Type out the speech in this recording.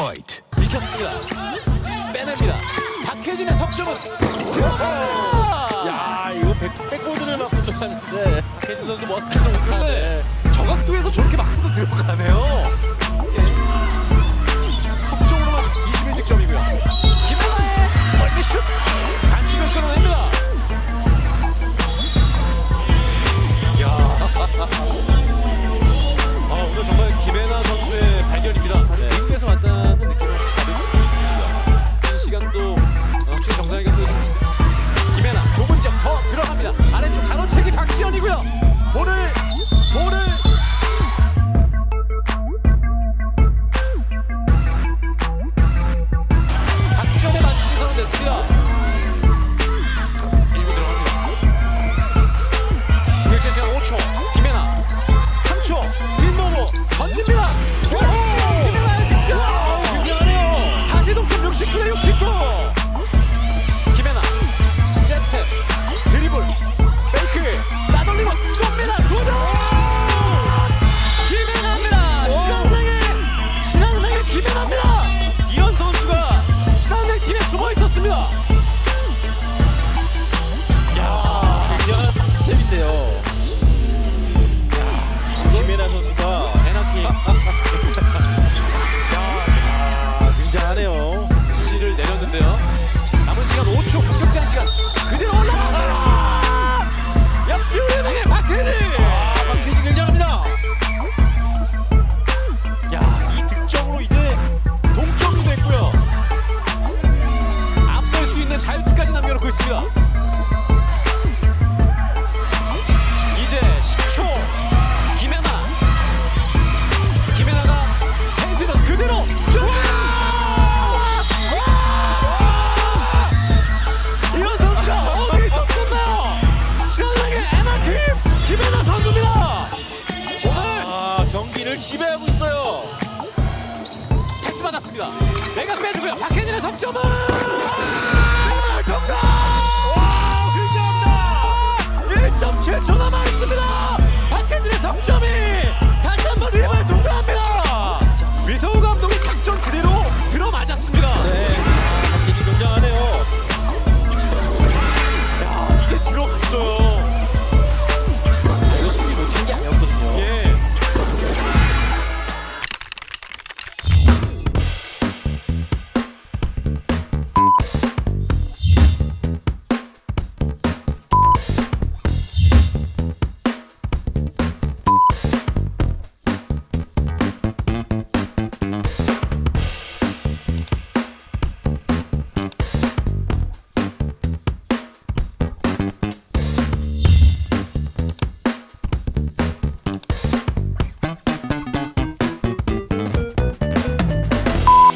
fight. 익혔습니다. 빼냅니다. 박혜진의 석점은 들어가! 야 이거 백, 백보드를 맞고 들어가는데 박혜진 선수 머스켓을 못하는데 저 각도에서 저렇게 맞고도 들어가네요. 선언됐습니다. 1구 들어갑니다. 공격제 시간 5초. 시간 5초 공격장 시간 그대로 올라갑니다 역시 박혜리 아 박혜진 굉장합니다 야, 이 득점으로 이제 동점이 됐고요. 앞설 수 있는 자유투까지 남겨놓고 있습니다. 지배하고 있어요 패스 받았습니다. 내가 빼주고요. 박혜진의 석점은